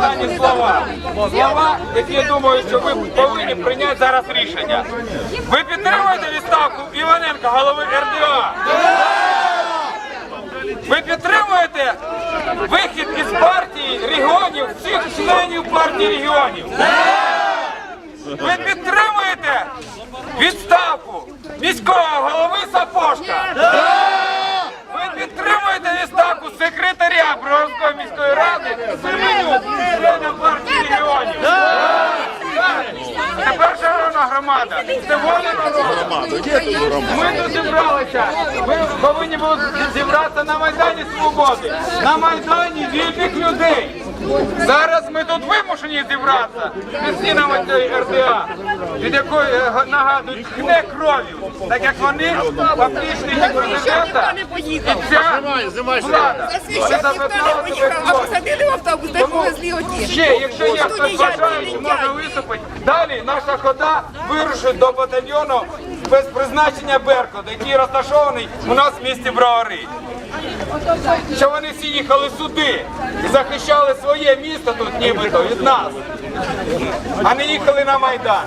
останні слова. Слова, які я думаю, що ви повинні прийняти зараз рішення. Ви підтримуєте відставку Іваненка, голови РДА? Ви підтримуєте вихід із партії регіонів, всіх членів партії регіонів? Ви підтримуєте відставку міського голови Сапожка? Громада, це воля народу. Ми тут зібралися. Ми повинні були зібратися на Майдані Свободи, на Майдані вільних людей. Зараз ми тут вимушені зібратися під стінами цієї РДА, від якої е, нагадують хне кров'ю, так як вони фактично президента і ця влада. Вони запитали себе А кров'ю. Автобус, повезли оті. Ще, якщо є хтось бажаючий, може виступити. Далі наша хода вирушить до батальйону спецпризначення Беркут, який розташований у нас в місті Бровари. Що вони всі їхали сюди і захищали своє місто тут нібито від нас, а не їхали на Майдан.